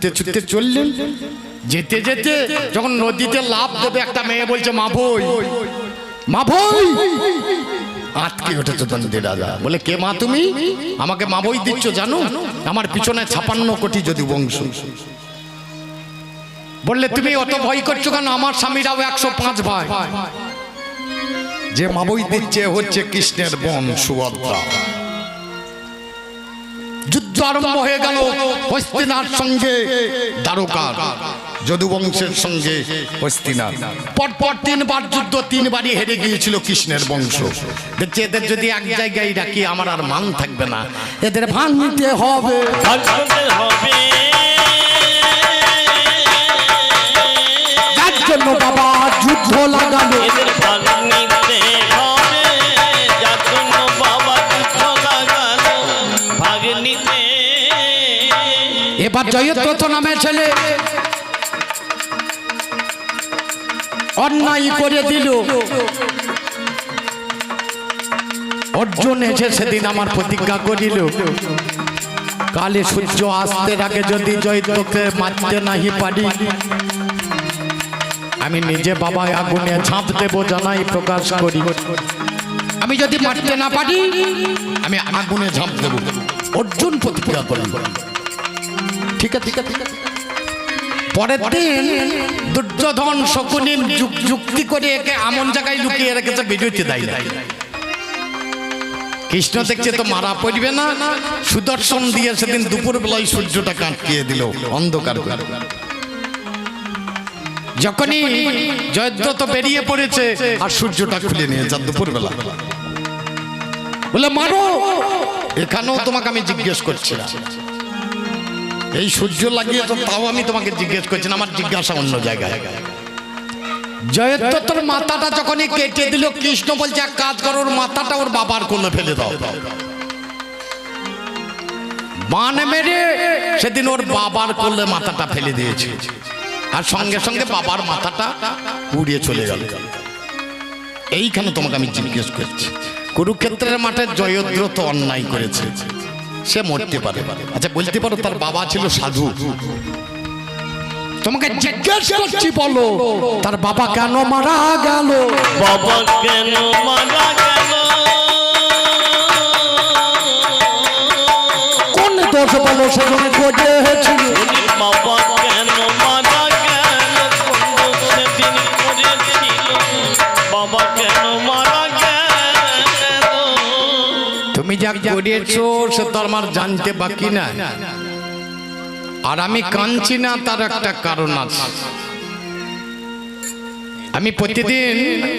ছুটতে ছুটতে চললেন? যেতে যেতে, যখন নদীতে লাভ দেবে একটা মেয়ে বলছে, মা ভই মা ভই! আটকে উঠেছে দন্ডি দাদা বলে, কে মা তুমি? আমাকে মা বই দিচ্ছ, জানো? আমার পিছনে ছাপান্ন কোটি যদি বংশ। বললে, তুমি অত ভয় করছ কেন? আমার স্বামীরাও একশো পাঁচ ভাই। যে মা বই দিচ্ছে, হচ্ছে কৃষ্ণের বোন সুভদ্রা। যুদ্ধ আরম্ভ হয়ে গেল। হস্তিনার সঙ্গে দ্বারকার, যদুবংশের সঙ্গে হস্তিনার। পরপর তিনবার যুদ্ধ, তিনবারই হেরে গিয়েছিল কৃষ্ণের বংশ। দেখছি এদের যদি এক জায়গায় রাখি, আমার আর মান থাকবে না। এদের ভাঙতে হবে। এবার জয়দ্রথ নামে ছেলে। অন্যায় করে দিল। অর্জুন এসে সেদিন আমার প্রতিজ্ঞা করিল। কালে সূর্য আসতে আগে যদি জয়দ্রথকে মারতে নাহি পারি, আমি নিজে বাবা আগুনে ঝাঁপ দেব জানাই প্রকাশ করি। আমি যদি মারতে না পারি, আমি আগুনে ঝাঁপ দেব। অর্জুন প্রতিজ্ঞা করিল। ঠিক আছে ঠিক আছে ঠিক আছে। পরের দিন দুর্যোধন শকুনি যুক্তি করে একে এমন জায়গায় লুকিয়ে রেখেছে বিরতি দেয় কৃষ্ণ দেখছে তো মারা পড়বে না। সুদর্শন দিয়ে সেদিন দুপুর বেলায় সূর্যটা কাটিয়ে দিল অন্ধকার করে। যখনই জয়দ্রথ বেরিয়ে পড়েছে আর সূর্যটা খুলে নিয়েছে দুপুর বেলা বলে মারো! এখানেও তোমাকে আমি জিজ্ঞেস করছি এই সূর্য লাগিয়ে তো তাও আমি তোমাকে জিজ্ঞেস করছি আমার জিজ্ঞাসা অন্য জায়গায়। জয়দ্রথর মাথাটা যখনই কেটে দিল, কৃষ্ণ বলছে, এক কাজ করো, ওর মাথাটা ওর বাবার কোলে ফেলে দাও। বান মেরে সেদিন ওর বাবার কোলে মাথাটা ফেলে দিয়েছে। আর সঙ্গে সঙ্গে বাবার মাথাটা উড়িয়ে চলে গেল। এইখানে তোমাকে আমি জিজ্ঞেস করছি, কুরুক্ষেত্রের মাঠে জয়দ্রথ অন্যায় করেছে। সে মরতে পারে। আচ্ছা বলতে পারো তার বাবা ছিল সাধু। তোমাকে জিজ্ঞেস করছি বলো তার বাবা কেন মারা গেল? বাবা কেন মারা গেল? কোন দোষ বলো সে বাবা করিয়েছো সে তো আমার জানতে বাকি না আর আমি কাঁদছি না, তার একটা কারণ আছে। আমি প্রতিদিন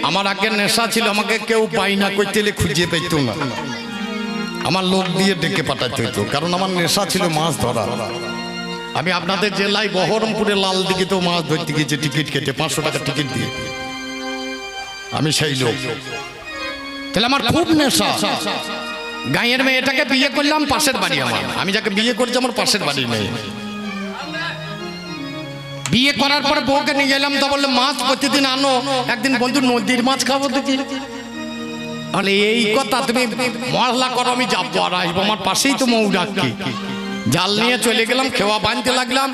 আমার আগে নেশা ছিল, আমাকে কেউ পাইনা করতে এলে খুঁজে পেত না। আমার লোক দিয়ে ডেকে পাঠাতে হতো কারণ আমার নেশা ছিল মাছ ধরা। আমি আপনাদের জেলায় বহরমপুরে লাল দিকে তো মাছ ধরতে গিয়েছি, টিকিট কেটে, পাঁচশো টাকা টিকিট দিয়ে। আমি সেই লোক। তাহলে আমার খুব নেশা। গাঁয়ের মেয়েটাকে বিয়ে করলাম, পাশের বাড়ি আমার। আমি যাকে বিয়ে করছি, আমার পাশের বাড়ি মেয়ে বিয়ে করার পর বউকে নিয়ে গেলাম তা বলল, মাছ প্রতিদিন আনো, একদিন বন্ধু নদীর মাছ খাব দেখি। তাহলে এই কথা তুমি মশলা করো, আমি যাব আর আসব, আমার পাশেই তো মৌ ডাকি। জাল নিয়ে চলে গেলাম, খেওয়া বাঁধতে লাগলাম,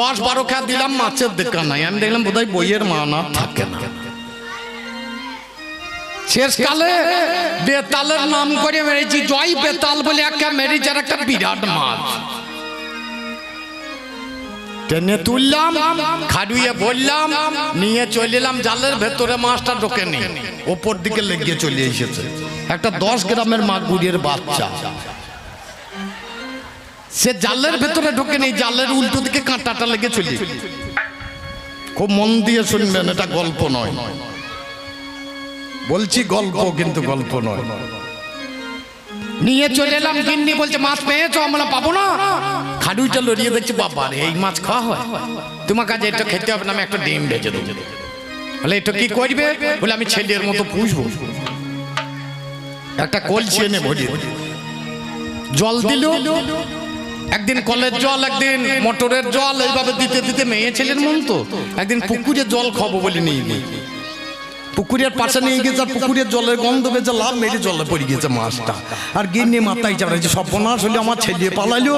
দশ বারো খেয়া দিলাম, মাছের দেখা নাই আমি দেখলাম বোধহয় বইয়ের মানা থাকে না। শেষকালে বেতালের নাম করে মেরেছি। জয় বেতাল বলে একটা মেরেছে আর একটা বিরাট মাছ। টেনে তুললাম খাড়ুয়ে বললাম নিয়ে চলে এলাম জালের ভেতরে মাছটা ঢোকে নি। ওপর দিকে লেগে চলে এসেছে। একটা দশ গ্রামের মাগুরের বাচ্চা। সে জালের ভেতরে ঢোকে নেই জালের উল্টো দিকে কাঁটাটা লেগে চলে। খুব মন দিয়ে শুনবেন এটা গল্প নয়। বলছি গল্প, কিন্তু গল্প নয়। নিয়ে চলে এলাম, গিন্নি বলছে, মাছ পেয়েছ, আমরা পাবো না। খাডুইটা লড়িয়ে দেখছি বাবা এই মাছ খাওয়া হয়? তোমার কাছে এটা খেতে হবে না, আমি একটা ডিম ভেজে দেবো। বলে, এটা কি করবে? বলে, আমি ছেলের মতো পুষবো। একটা কলসি এনে ভরিয়ে জল দিল? একদিন কলের জল, একদিন মোটরের জল। এইভাবে দিতে দিতে মেয়ে ছেলের মন তো। একদিন পুকুরে জল খাব বলে নিয়ে নিই পুকুরের পাশে নিয়ে গেছে আর পুকুরের জলের গন্ধ পেয়েছে লাভ মেরে জলে পড়ে গেছে মাছটা। আর গিন্নি মাথায় চাপড়াইছে সর্বনাশ হলে আমার ছেলে পালাইলো।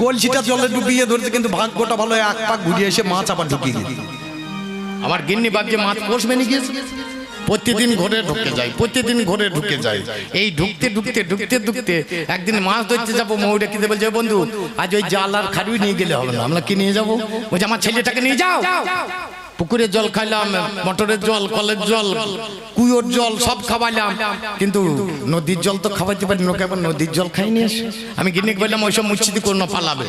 কলসিটা জলে ডুবিয়ে ধরেছে কিন্তু ভাগ্যটা ভালো এক পাক ঘুরিয়ে এসে মাছ আবার ঢুকিয়ে গেছে। আমার গিন্নি ভাবছে মাছ পোষবে নাকি প্রতিদিন ঘরে ঢুকে যায় প্রতিদিন ঘরে ঢুকে যায়। এই ঢুকতে ঢুকতে ঢুকতে ঢুকতে একদিন মাছ ধরতে যাব মৌরে কিনতে বলছে বন্ধু আজ ওই জাল আর খারুই নিয়ে গেলে হবে না আমরা কি নিয়ে যাব? বলছে আমার ছেলেটাকে নিয়ে যাও। পুকুরের জল খাইলাম, মটরের জল, কলের জল, কুয়োর জল, সব খাওয়াইলাম। কিন্তু নদীর জল তো খাওয়াইতে পারি না কেবল নদীর জল খাইনি এসে। আমি গিন্নিক বললাম, ওইসব মুচ্ছিদি কোনো পালাবে।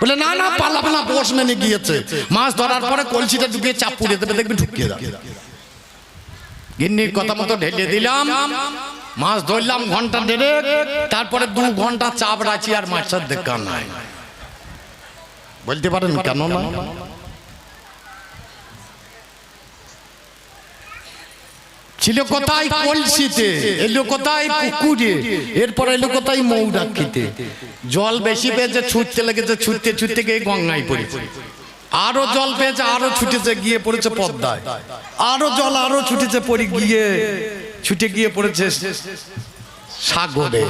বলে, না না, পালাবে না পোষ মেনে গিয়েছে। মাছ ধরার পরে কলসিটা ঢুকিয়ে চাপ পুড়ে দেবে, দেখবি ঢুকিয়ে দেবে গিন্নির কথা মতো ঢেলে দিলাম। মাছ ধরলাম ঘণ্টা তারপরে দু ঘণ্টা চাপ রাখি আর মাছের দেখা নাই। বলতে পারেন কেন না? ছিল কোথায় কলসিতে? এলো কোথায় পুকুরে? এরপর এলো কোথায় মৌরাক্ষিতে? জল বেশি পেয়েছে ছুটতে লেগেছে ছুটতে ছুটতে গিয়ে গঙ্গায় পড়েছে। আরও জল পেয়েছে আরও ছুটেছে গিয়ে পড়েছে পদ্মায়। আরও জল আরও ছুটেছে পড়ে গিয়ে ছুটে গিয়ে পড়েছে সাগরে।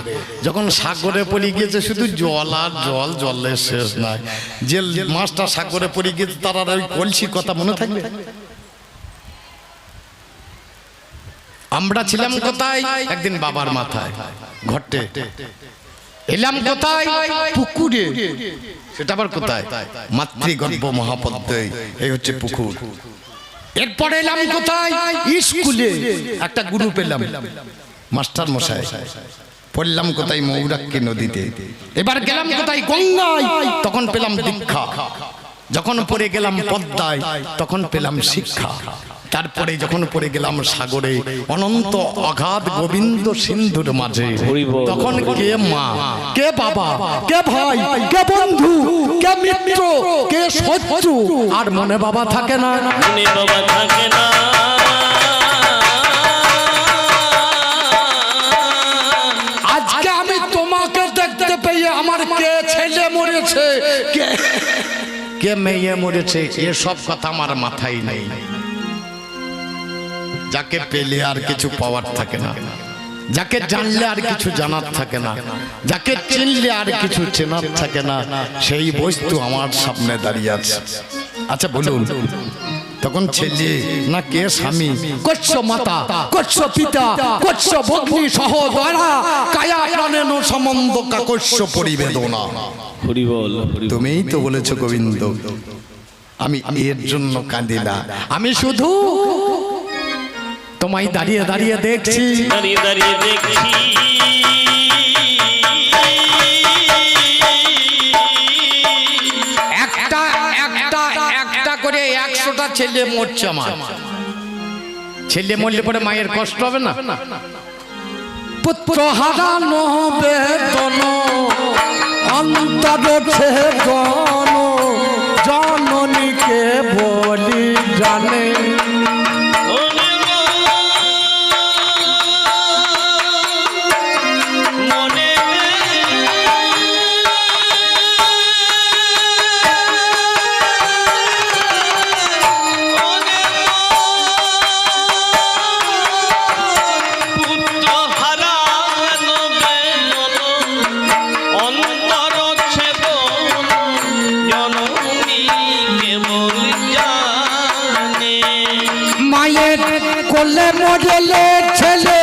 যখন সাগরে পড়ে গিয়েছে শুধু জল আর জল জলের শেষ নাই। যে মাছটা সাগরে পড়ে গিয়েছে তার আর ওই কলসির কথা মনে থাকবে? আমরা ছিলাম কোথায়? একদিন বাবার মাথায়। ঘটে। এলাম কোথায়? পুকুরে। সেটা আবার কোথায়? মাতৃগর্ভ মহাপদ্মে। এই হচ্ছে পুকুর। এরপরে এলাম কোথায়? স্কুলে। একটা গুরু পেলাম। মাস্টার মশাই। পড়লাম কোথায় মৌরাক্কি নদীতে। এবার গেলাম কোথায়? গঙ্গায়। তখন পেলাম দীক্ষা। যখন পড়ে গেলাম পদ্মায়, তখন পেলাম শিক্ষা। তারপরে যখন পড়ে গেলাম সাগরে অনন্ত অগাধ গোবিন্দ সিন্ধুর মাঝে। তখন কে মা? কে বাবা? কে ভাই? কে বন্ধু? কে মিত্র? কে শত্রু? আর মনে বাবা থাকে না। মনে বাবা থাকে না। আজকে আমি তোমাকে দেখতে পেয়ে আমার কে ছেলে মরেছে? কে? কে মেয়ে মরেছে? এসব কথা আমার মাথায় নেই। যাকে পেলে আর কিছু পাওয়ার থাকে না। যাকে জানলে আর কিছু জানার থাকে না। যাকে চিনলে আর কিছু চেনার থাকে না। সেই বস্তু আমার সামনে দাঁড়িয়ে আছে। আচ্ছা বলুন তখন ছেলে না কে স্বামী? কচ্ছ মাতা কচ্ছ পিতা কচ্ছ ভগ্নি সহদরা কায়া প্রাণেন সম্বন্ধ কাকস্য পরিবেদনা। হরিবল তুমিই তো বলেছ গোবিন্দ আমি এর জন্য কাঁদি না আমি শুধু তোমায় দাঁড়িয়ে দাঁড়িয়ে দেখছি। দাঁড়িয়ে দাঁড়িয়ে দেখছি। একটা একটা একটা করে একশোটা ছেলে মরছে আমার। ছেলে মরলে পরে মায়ের কষ্ট হবে না? পুত্র হারানো বেদন অন্তর ছেদন জননীকে বলি জানে। মায়ের কোলে মডেলের ছেলে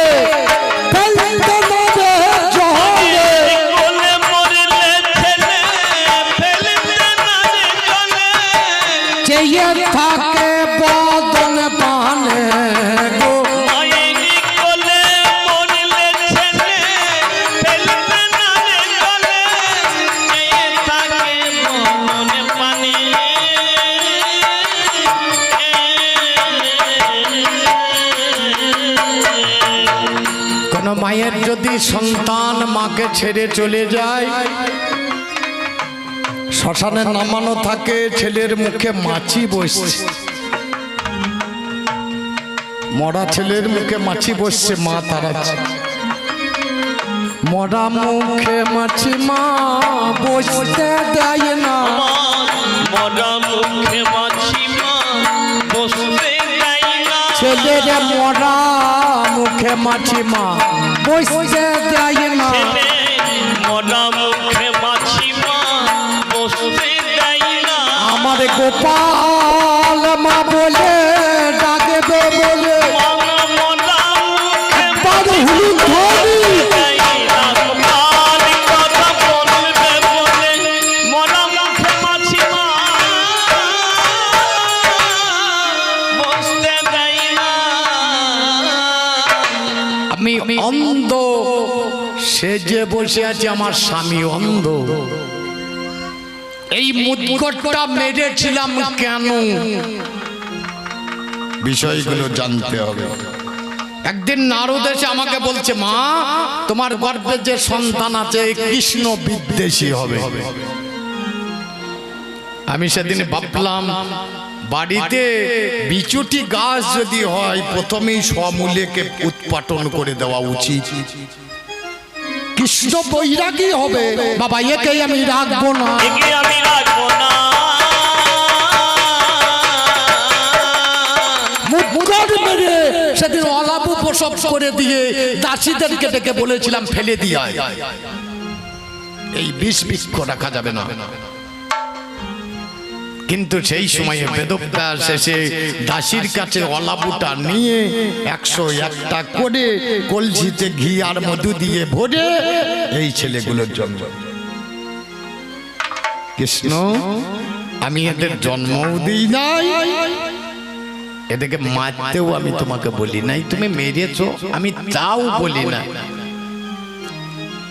মায়ের যদি সন্তান মাকে ছেড়ে চলে যায় শ্মশানে নামানো থাকে ছেলের মুখে মাছি বসছে। মরা ছেলের মুখে মাছি বসছে মা তাড়াচ্ছে মরা মুখে মাছি মা বসতে দেয় না। মরা মুখে মাছি মা বসতে যাই না। ছেলের মরা মুখে মাছি মা বসতে দেয় না মনা মুখে মাছি মা আমার গোপাল মা বলে ডাকে দে বলে মনা মুখে আমি অন্ধ। সে যে বসে আছে আমার স্বামী অন্ধ। এই মুদগটটা মেরেছিলাম কেন? বিষয়গুলো জানতে হবে। একদিন নারদ এসে আমাকে বলছে মা তোমার গর্ভে যে সন্তান আছে কৃষ্ণ বিদ্বেষী হবে। আমি সেদিন ভাবলাম বাড়িতে বিচুটি গাছ যদি হয় প্রথমেই সমূলেকে উৎপাটন করে দেওয়া উচিত। কৃষ্ণ বৈরাগী হবে। বাবা একেই আমি রাখব না। আমি রাখব না। মেরে সেদিন অলাপু প্রসব করে দিয়ে দাসীদেরকে ডেকে বলেছিলাম ফেলে দিয়ে এই বিষ বৃক্ষ রাখা যাবে না। কিন্তু সেই সময়ে বেদব্যাস এসে দাসীর কাছে অলাবুটা নিয়ে একশো একটা করে কলসিতে ঘি আর মধু দিয়ে ভরে এই ছেলেগুলোর জন্ম। কৃষ্ণ, আমি এদের জন্মও দিই নাই। এদেরকে মারতেও আমি তোমাকে বলি নাই। তুমি মেরেছো, আমি তাও বলি না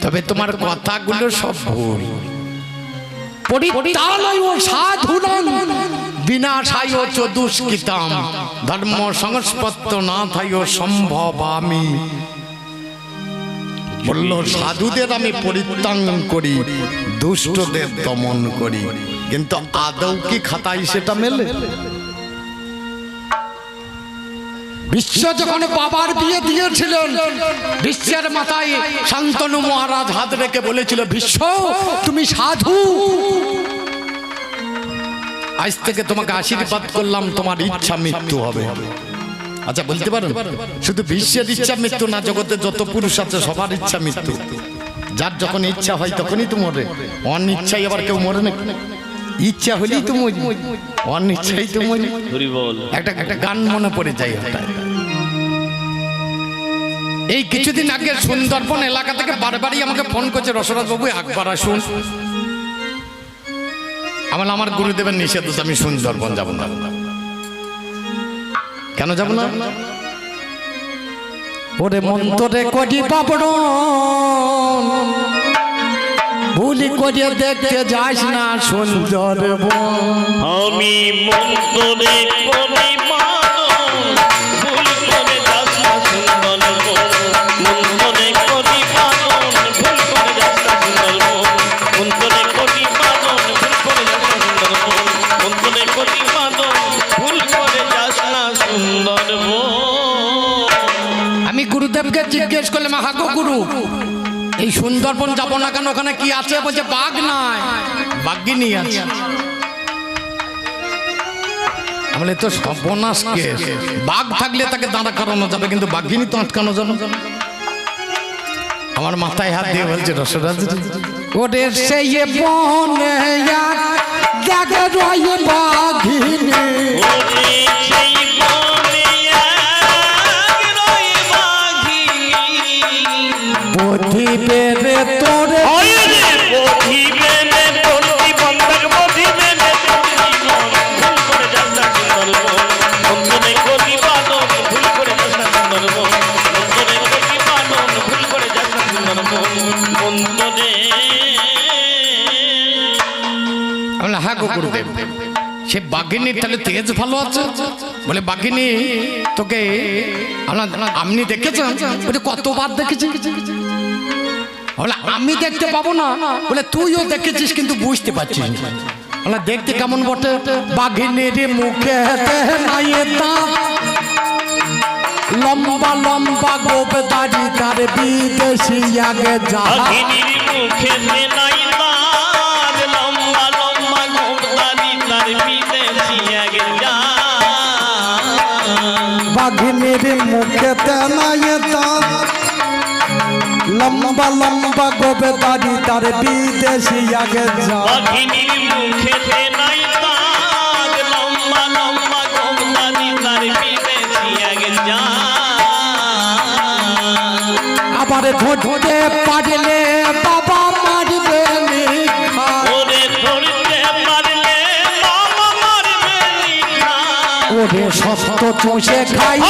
তবে তোমার কথাগুলো সব ভুল। পরিত্রাণায় ও সাধুনাং বিনাশায় চ দুষ্কৃতাম ধর্ম সংস্পত্ত না থাইও সম্ভব আমি বলল সাধুদের আমি পরিত্রাণ করি দুষ্টদের দমন করি কিন্তু আদৌ কি খাতাই সেটা মেলে? বিশ্ব যখন বাবার বিয়ে দিয়েছিলেন, বিশ্বের মাথায় শান্তনু মহারাজ হাত রেখে বলেছিল, বিশ্ব, তুমি সাধু। আজ থেকে তোমাকে আশীর্বাদ করলাম, তোমার ইচ্ছা মৃত্যু হবে। আচ্ছা বলতে পারেন শুধু বিশ্বের ইচ্ছা মৃত্যু না, জগতে যত পুরুষ আছে, সবার ইচ্ছা মৃত্যু। যার যখন ইচ্ছা হয়, তখনই তো মরে। অনিচ্ছাই আবার কেউ মরে না ইচ্ছা হলেই তো মরি অনিচ্ছাই তো মরি একটা একটা গান মনে পড়ে যায় হঠাৎ এই কিছুদিন আগে সুন্দরবন এলাকা থেকে বারবারই আমাকে ফোন করছে রসরাজ বাবু একবার আসুন। আমার আমার গুরুদেবের নিষেধ আমি সুন্দরবন যাব না। কেন যাব না? ওরে মন্তরে করি পাপড় ভুলি করে দেখতে যাস না সুন্দর আমি মন্তরে করি সুন্দরবন যাব না কেন? ওখানে কি আছে? বলছে, বাঘ নাই। বাঘিনী আছে। বলে তো সর্বনাশ কেস। বাঘ থাকলে তাকে দাঁড়া করানো যাবে, কিন্তু বাঘিনী তো আটকানো যাবে। আমার মাথায় হাত দিয়ে বলছে, রসরাজ ওরে সেই বললাম, হ্যাঁ গো গুরুদেব সে বাঘিনীর তাহলে তেজ ভালো আছে? বলে বাঘিনী তোকে আপনি দেখেছেন? বলে কতবার দেখেছি। বলে আমি দেখতে পাবো না। বলে তুইও দেখেছিস কিন্তু বুঝতে পারছিস বলে দেখতে কেমন বটে? বাঘিনীর মুখে লম্বা লম্বা গোপ দাড়ি তার বিদেশি আগে যা মুখে নাই গোবে তার বিদেশি আগে মুখেতে নাই লম্বা লম্বা গোমদানি তার বিদেশি আগে যা। আবার ধরতে পারলে বাবা মারবে ওরে ধরতে পারলে মামা মারবে ওরে সত্য চষে খাই।